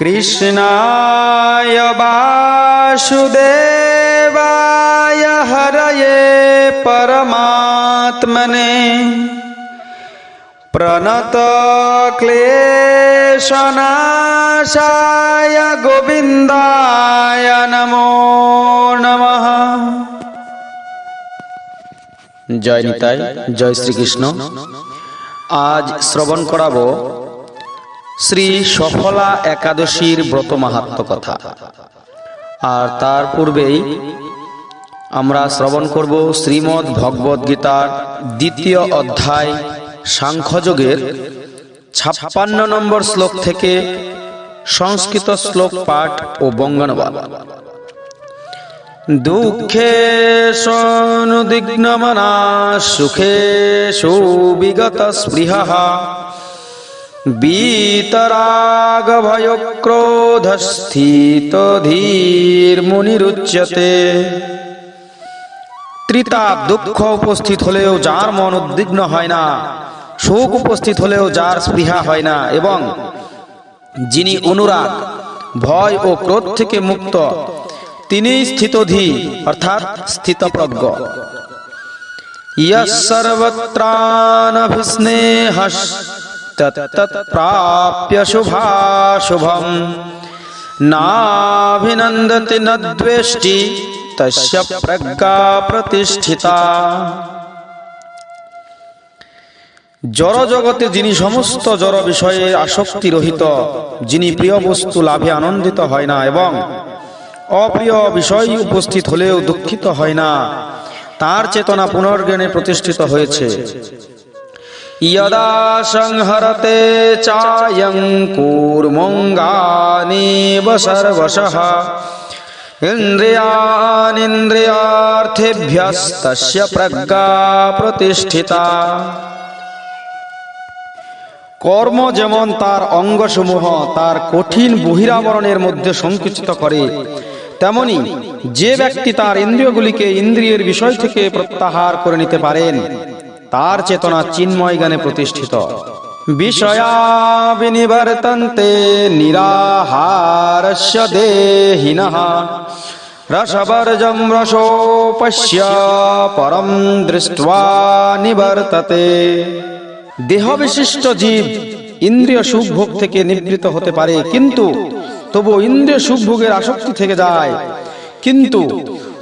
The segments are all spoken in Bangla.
কৃষ্ণায় বাসুদেবায় হরয়ে পরমাত্মনে প্রণত ক্লেশনাশায় গোবিন্দায় নমো নমঃ। জয় নিতাই, জয় শ্রীকৃষ্ণ। আজ শ্রবণ করাবো শ্রী সফলা একাদশীর ব্রত মাহাত্ম কথা। আর তার পূর্বেই আমরা শ্রবণ করব শ্রীমদ্ ভগবদ গীতার দ্বিতীয় অধ্যায়, সাংখ্যযোগের ছাপ্পান্ন নম্বর শ্লোক থেকে সংস্কৃত শ্লোক পাঠ ও বঙ্গানুবাদ। দুঃখে সনুদিগ্নমনা, সুখে সুবিগত স্পৃহঃ মুনিরুচ্যতে ত্রিতাপ দুঃখ উপস্থিত হলেও যার মন উদ্বিগ্ন হয় না, শোক উপস্থিত হলেও যার স্পৃহা হয় না, এবং যিনি অনুরাগ, ভয় ও ক্রোধ থেকে মুক্ত, তিনি স্থিতধী অর্থাৎ স্থিতপ্রজ্ঞ। প্রাপ্য শুভাশুভম নাভিনন্দতি ন দ্বেষ্টি তস্য প্রজ্ঞা প্রতিষ্ঠিতা জড় জগতে যিনি সমস্ত জড় বিষয়ে আসক্তি রহিত যিনি প্রিয় বস্তু লাভে আনন্দিত হয় না এবং অপ্রিয় বিষয় উপস্থিত হলেও দুঃখিত হয় না তার চেতনা পুনর্জ্ঞানে প্রতিষ্ঠিত হয়েছে ইয়দা সংহরতে চায়ং কূর্মঙ্গানিব সর্বশঃ ইন্দ্রিয়ানিন্দ্রিয়ার্থেভ্যস্তস্য প্রজ্ঞা প্রতিষ্ঠিতা কর্ম যেমন তার অঙ্গসমূহ তার কঠিন বহিরাবরণের মধ্যে সংকুচিত করে, তেমনি যে ব্যক্তি তার ইন্দ্রিয়গুলিকে ইন্দ্রিয়ের বিষয় থেকে প্রত্যাহার করে নিতে পারেন তার চেতনা চিন্ময় গানে প্রতিষ্ঠিত। বিষয়া বিনিবর্তন্তে নিরাহারস্য দেহিনঃ রসবর্জম রসোপশ্য পরম দৃষ্ট্বা নিবর্ততে। দেহ বিশিষ্ট জীব ইন্দ্রিয় সুখ ভোগ থেকে নিবৃত হতে পারে, কিন্তু তবু ইন্দ্রিয় সুখ ভোগের আসক্তি থেকে যায়। কিন্তু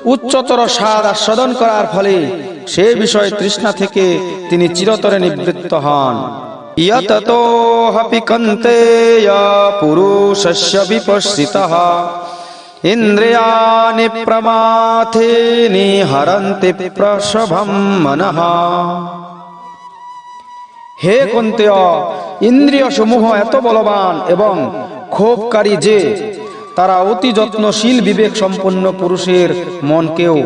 উচ্চতর স্বাদ আস্বাদন করার ফলে সে বিষয়ে তৃষ্ণা থেকে তিনি চিরতরে নিবৃত্ত হন। হে কন্তেয় ইন্দ্রিয় সমূহ এত বলবান এবং ক্ষোভকারী যে তারা অতি যত্নশীল, বিবেক সম্পন্ন পুরুষের মনকেও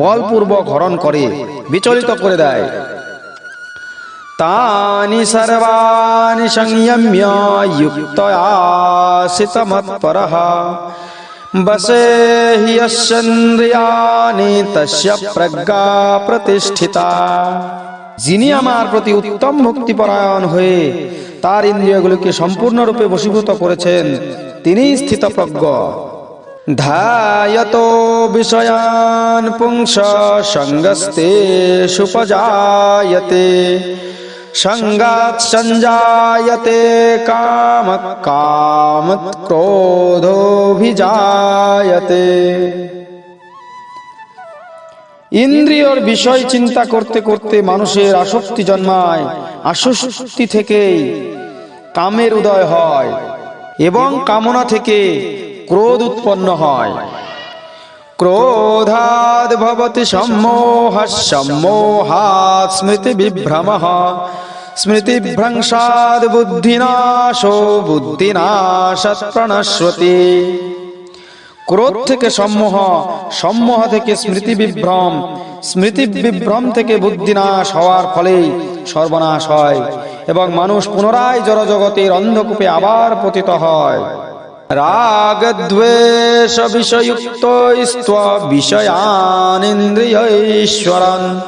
বলপূর্বক হরণ করে, বিচলিত করে দেয়। তানি সর্বাণি সংযম্য যুক্তয়াসিতমৎপরঃ বসে হি যস্যেন্দ্রিয়ানি তস্য প্রজ্ঞা প্রতিষ্ঠিতা। যিনি আমার প্রতি উত্তম ভক্তিপরায়ণ হয়ে তার ইন্দ্রিয়গুলিকে সম্পূর্ণরূপে বশীভূত করেছেন তিনি স্থিতপ্রজ্ঞ। ধায়ত বিষয়ান পুংস সঙ্গস্তে সুপজায়তে সঙ্গাত সঞ্জায়তে কাম কাম ক্রোধোভিজায়তে। ইন্দ্রিয়র বিষয় চিন্তা করতে করতে মানুষের আসক্তি জন্মায় আসক্তি থেকেই কামের উদয় হয়। এবং কামনা থেকে ক্রোধ উৎপন্ন হয়। ক্রোধাদ ভবতি সম্মোহ সম্মোহাৎ স্মৃতি বিভ্রম স্মৃতি ভ্রংসাদ বুদ্ধিনাশো বুদ্ধিনাশাৎ প্রণশ্বতি ক্রোধ থেকে সম্মোহ সম্মোহ থেকে স্মৃতি বিভ্রম। স্মৃতি বিভ্রম থেকে বুদ্ধিনাশ হওয়ার ফলে সর্বনাশ হয়। এবং মানুষ পুনরায় জড়জগতের অন্ধকূপে আবার পতিত হয়। রাগ, দ্বেষ, বিষয়ুক্ত বিষয়ানিন্দ্রিয়শ্বরন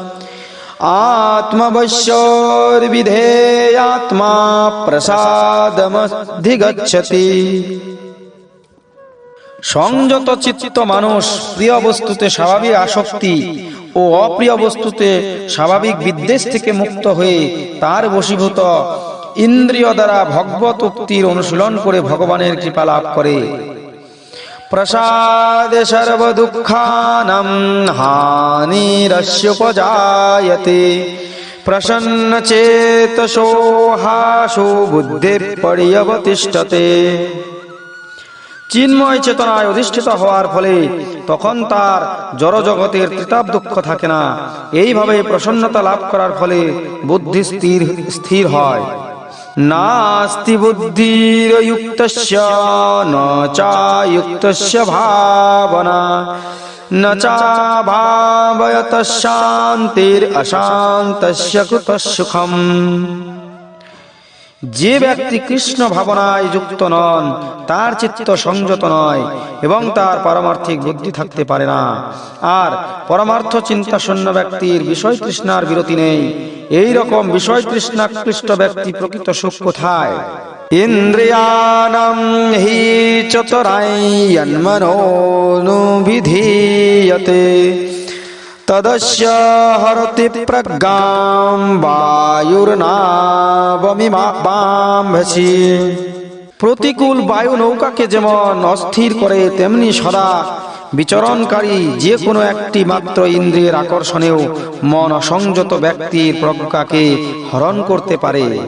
আত্মবশ্যর্বিধেয়াত্মা প্রসাদমধিগচ্ছতি সংযত চিত্ত মানুষ প্রিয় বস্তুতে স্বাভাবিক আসক্তি ও অপ্রিয় বস্তুতে স্বাভাবিক বিদ্বেষ থেকে মুক্ত হয়ে তার বশীভূত ইন্দ্রিয় দ্বারা ভগবত উক্তির অনুশীলন করে ভগবানের কৃপা লাভ করে। প্রসাদে সর্ব দুঃখানাম হানিরস্যুপজায়তে। প্রসন্ন চেতসো হাসু বুদ্ধি পর্যবতিষ্ঠতে। চিন্ময় চেতনায় অধিষ্ঠিত হওয়ার ফলে তখন তার জড় জগতের ত্রিতাপ দুঃখ থাকে না। এইভাবে প্রসন্নতা লাভ করার ফলে বুদ্ধি স্থির স্থির হয়। নাস্তি বুদ্ধিরযুক্তস্য ন চায়ুক্তস্য ভাবনা, ন চা ভাবয়ত শান্তির অশান্তস্য কুতঃ সুখম। যে ব্যক্তি কৃষ্ণ ভাবনায় যুক্ত নন, তার চিত্ত সংযত নয় এবং তার পারমার্থিক বুদ্ধি থাকতে পারে না। আর পরমার্থ চিন্তা শূন্য ব্যক্তির বিষয় তৃষ্ণার বিরতি নেই। এই রকম বিষয় তৃষ্ণাকৃষ্ট ব্যক্তি প্রকৃত সুখ কোথায়? ইন্দ্রিয়াণম হি চতরায়ন্মনোনুবিধীয়তে তদস্য হরতি প্রজ্ঞাম বায়ুর্নাবমিমাম্ভসি প্রতিকূল বায়ু নৌকাকে যেমন অস্থির করে, তেমনি সদা বিচরণকারী যে কোনো একটি মাত্র ইন্দ্রিয়ের আকর্ষণেও মন সংযত ব্যক্তির প্রজ্ঞাকে হরণ করতে পারে।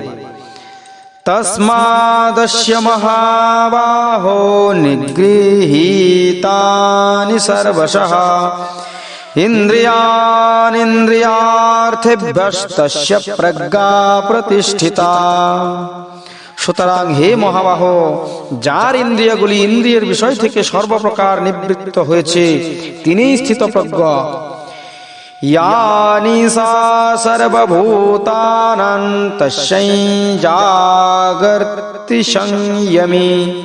তস্মাদস্য মহাবাহো নিগৃহীতানি সর্বশঃ। ইন্দ্রিয়ানিন্দ্রিয়ার্থেভ্যস্তস্য প্রজ্ঞা প্রতিষ্ঠিতা। সুতরাং হে মহাবাহ, যার ইন্দ্রিয়গুলি ইন্দ্রিয়ের বিষয় থেকে সর্বপ্রকার নিবৃত্ত হয়েছে, তিনিই স্থিতপ্রজ্ঞ। ইয়ানি সা সর্বভূতানন্তস্যৈ জাগর্তি সংযমী।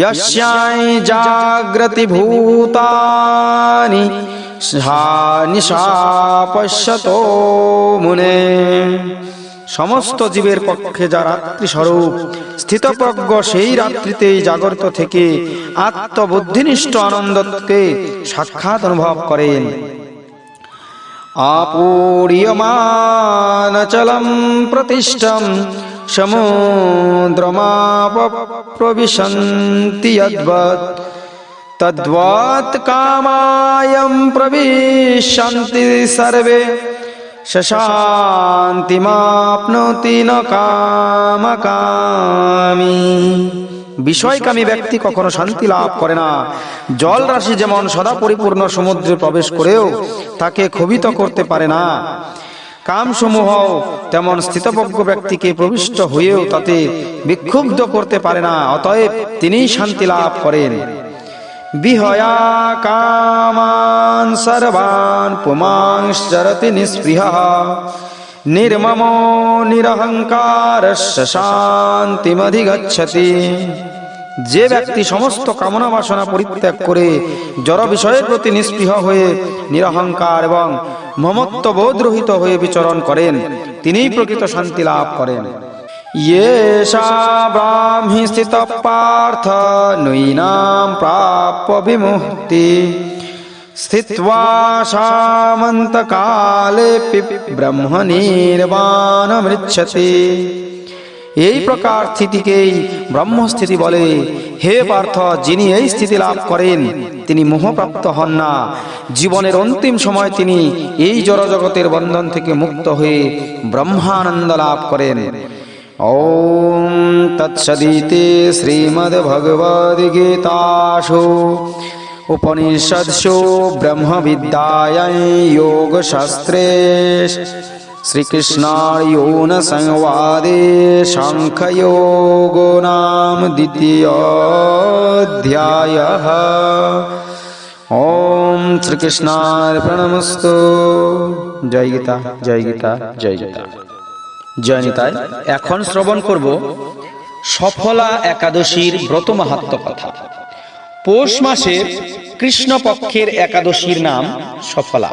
যস্যাই জাগ্রতি ভূতানি নিশাপশ্যতো মুনে। সমস্ত জীবের পক্ষে যা রাত্রি স্বরূপ স্থিতপ্রজ্ঞ সেই রাত্রিতেই জাগ্রত থেকে আত্মবুদ্ধিনিষ্ঠ আনন্দকে সাক্ষাৎ অনুভব করেন। আপুরীয়মানচলম প্রতিষ্ঠম সমুদ্রমাপ প্রবিশন্তি तद्वत् कामायं प्रविशन्ति सर्वे शशान्तिमाप्नोति न कामकामी বিষয়কামী ব্যক্তি কখনো শান্তি লাভ করে না জল রাশি যেমন সদা পরিপূর্ণ সমুদ্রে প্রবেশ করেও তাকে ক্ষোভিত করতে পারে না কামসমূহ তেমন স্থিতপজ্ঞ ব্যক্তিকে প্রবিষ্ট হয়েও তাতে বিক্ষুব্ধ করতে পারে না অতএব তিনিই শান্তি লাভ করেন বিহয়া কামান সর্বান পুমাংশ্চরতি নিঃস্পৃহ। নির্মম নিরহংকার শান্তিমধিগচ্ছতি। যে ব্যক্তি সমস্ত কামনা বাসনা পরিত্যাগ করে জড় বিষয়ের প্রতি নিষ্পৃহ হয়ে নিরহংকার এবং মমত্ব বোধরহিত হয়ে বিচরণ করেন, তিনিই প্রকৃত শান্তি লাভ করেন। येषा ब्राह्मी স্থিত পার্থ নৈনাম প্রাপ্য বিমুক্তি স্থিত্বা সামন্তকালে ব্রহ্ম নির্বাণমৃচ্ছতে এই প্রকার স্থিতিকেই ব্রহ্মস্থিতি বলে হে পার্থ যিনি এই স্থিতি লাভ করেন তিনি মোহপ্রাপ্ত হন না জীবনের অন্তিম সময় তিনি এই জড়জগতের বন্ধন থেকে মুক্ত হয়ে ব্রহ্মানন্দ লাভ করেন ॐ तत्सदिते श्रीमद्भगवद्गीतासु। उपनिषत्सु ब्रह्मविद्यायै योगशास्त्रे श्रीकृष्णार्योनसंवादे शङ्खयोगो नाम द्वितीयोऽध्यायः। ॐ श्रीकृष्णार्पणमस्तु। जय गीता जय गीता जय गीता। জয়নিতায় এখন শ্রবণ করব সফলা একাদশীর ব্রত মাহাত্ম কথা। পৌষ মাসের কৃষ্ণ পক্ষের একাদশীর নাম সফলা।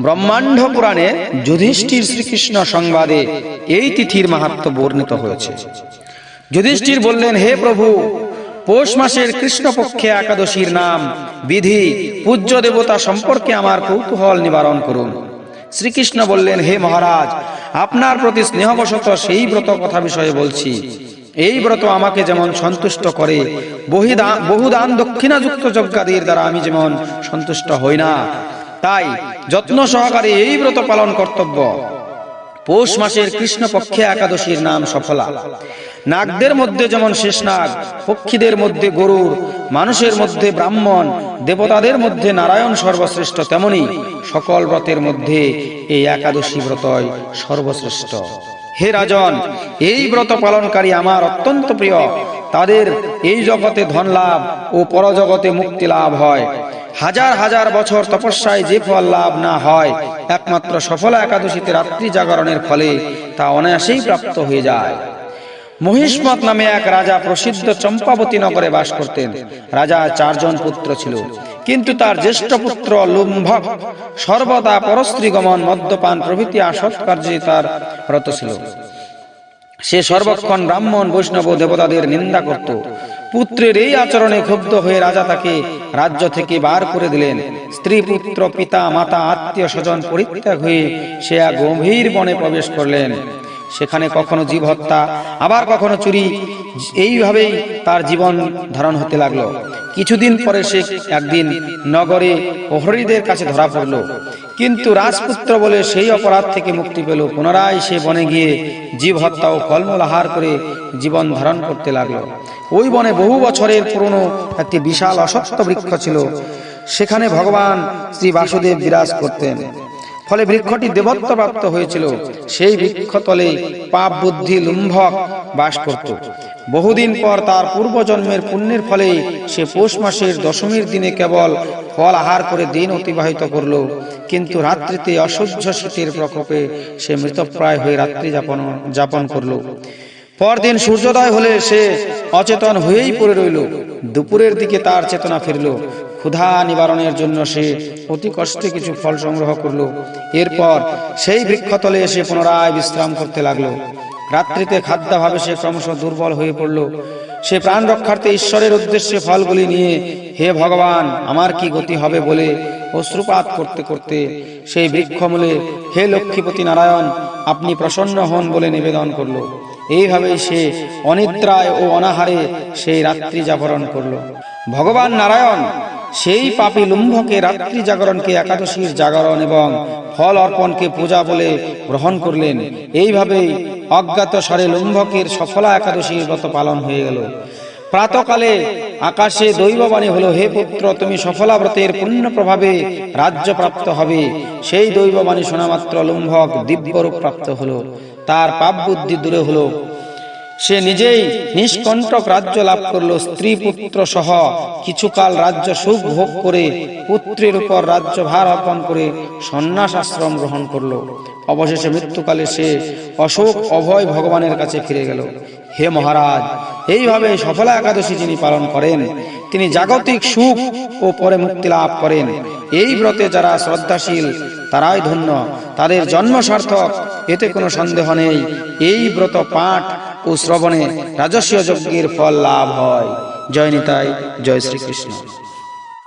ব্রহ্মাণ্ড পুরাণে যুধিষ্ঠির শ্রীকৃষ্ণ সংবাদে এই তিথির মাহাত্ম বর্ণিত হয়েছে। যুধিষ্ঠির বললেন, হে প্রভু, পৌষ মাসের কৃষ্ণপক্ষে একাদশীর নাম, বিধি, পূজ্য দেবতা সম্পর্কে আমার কৌতূহল নিবারণ করুন। শ্রীকৃষ্ণ বললেন, হে মহারাজ, আপনার প্রতি স্নেহবশত সেই ব্রত কথা বিষয়ে বলছি। এই ব্রত আমাকে যেমন সন্তুষ্ট করে বহিদান দক্ষিণাযুক্ত যজ্ঞাদির দ্বারা আমি যেমন সন্তুষ্ট হই না, তাই যত্ন সহকারে এই ব্রত পালন কর্তব্য। পৌষ মাসের কৃষ্ণ পক্ষে একাদশীর নাম সফলা। নাগদের মধ্যে যেমন শেষ নাগ, পক্ষীদের মধ্যে গরুর, মানুষের মধ্যে ব্রাহ্মণ, দেবতাদের মধ্যে নারায়ণ সর্বশ্রেষ্ঠ, তেমনি সকল ব্রতের মধ্যে এই একাদশী ব্রতই সর্বশ্রেষ্ঠ। হে রাজন, এই ব্রত পালনকারী আমার অত্যন্ত প্রিয়। তাদের এই জগতে ধন লাভ ও পরজগতে মুক্তি লাভ হয়। হাজার হাজার বছর তপস্যায় যে ফল লাভ না হয়, একমাত্র সফল একাদশীতে রাত্রি জাগরণের ফলে তা অনায়াসেই প্রাপ্ত হয়ে যায়। মহিষ্মত নামে এক রাজা প্রসিদ্ধ চম্পাবতী নগরে বাস করতেন। রাজা চারজন পুত্র ছিল। কিন্তু তার জ্যেষ্ঠ পুত্র লুম্ভক সর্বদা পরস্ত্রী গমন মদ্যপান প্রভৃতি আসৎ কার্যে তার রত ছিল। সে সর্বক্ষণ ব্রাহ্মণ, বৈষ্ণব দেবতাদের নিন্দা করত। পুত্রের এই আচরণে ক্ষুব্ধ হয়ে রাজা তাকে রাজ্য থেকে বার করে দিলেন। স্ত্রী, পুত্র, পিতা, মাতা আত্মীয় স্বজন পরিত্যাগ হয়ে সে গভীর বনে প্রবেশ করলেন। সেখানে কখনো জীব হত্যা, আবার কখনো চুরি। এইভাবেই তার জীবন ধারণ হতে লাগল। কিছুদিন পরে সে একদিন নগরে প্রহরীদের কাছে ধরা পড়ল। কিন্তু রাজপুত্র বলে সেই অপরাধ থেকে মুক্তি পেল। পুনরায় সে বনে গিয়ে জীব হত্যা ও ফলমূল আহার করে জীবন ধারণ করতে লাগল। ওই বনে বহু বছরের পুরনো একটি বিশাল অসত্য বৃক্ষ ছিল। সেখানে ভগবান শ্রী বাসুদেব বিরাজ করতেন। ফলে বৃক্ষটি দেবত্ব প্রাপ্ত হয়েছিল। সেই বৃক্ষতলে পাপ বুদ্ধি লুম্ভক বাস করত। বহুদিন পর তার পূর্বজন্মের পুণ্যের ফলে সে পৌষ মাসের দশমীর দিনে কেবল ফল আহার করে দিন অতিবাহিত করল। কিন্তু রাত্রিতে অসহ্য শীতের প্রকোপে সে মৃতপ্রায় হয়ে রাত্রি যাপন যাপন করল। পরদিন সূর্যোদয় হলে সে অচেতন হয়েই পড়ে রইল। দুপুরের দিকে তার চেতনা ফিরল। ক্ষুধা নিবারণের জন্য সে অতি কষ্টে কিছু ফল সংগ্রহ করল। এরপর সেই বৃক্ষতলে এসে পুনরায় বিশ্রাম করতে লাগল। রাত্রিতে খাদ্যাভাবে সে ক্রমশ দুর্বল হয়ে পড়ল। সে প্রাণ রক্ষার্থে ঈশ্বরের উদ্দেশ্যে ফলগুলি নিয়ে, হে ভগবান, আমার কি গতি হবে? বলে অশ্রুপাত করতে করতে সেই বৃক্ষমূলে, হে লক্ষ্মীপতি নারায়ণ, আপনি প্রসন্ন হন বলে নিবেদন করল। এইভাবেই সে অনিদ্রায় ও অনাহারে সেই রাত্রি জাগরণ করল। ভগবান নারায়ণ সেই পাপী লুম্ভকে রাত্রি জাগরণকে একাদশীর জাগরণ এবং ফল অর্পণকে পূজা বলে গ্রহণ করলেন। এইভাবেই অজ্ঞাত স্বরে লুম্ভকের সফলা একাদশীর ব্রত পালন হয়ে গেল। প্রাতকালে আকাশে দৈববাণী হলো, হে পুত্র, তুমি সফলা ব্রতের পুণ্য প্রভাবে রাজ্য প্রাপ্ত হবে। সেই দৈববাণী শোনামাত্র লুম্ভক দিব্যরূপ প্রাপ্ত হলো। তার পাপ বুদ্ধি দূরে হলো। সে নিজেই নিষ্কণ্টক রাজ্য লাভ করল, স্ত্রী পুত্র সহ কিছুকাল রাজ্য সুখ ভোগ করে, পুত্রের উপর রাজ্য ভার অর্পণ করে সন্ন্যাস আশ্রম গ্রহণ করল। অবশেষে মৃত্যুকালে সে অশোক অভয় ভগবানের কাছে ফিরে গেল। হে মহারাজ, এইভাবে সফলা একাদশী যিনি পালন করেন, তিনি জাগতিক সুখ ও পরে মুক্তি লাভ করেন। এই ব্রতে যারা শ্রদ্ধাশীল তারাই ধন্য। তাদের জন্ম সার্থক, এতে কোনো সন্দেহ নেই। এই ব্রত পাঠ ও শ্রবণে রাজস্ব যজ্ঞের ফল লাভ হয়। জয় নিতাই, জয় শ্রীকৃষ্ণ।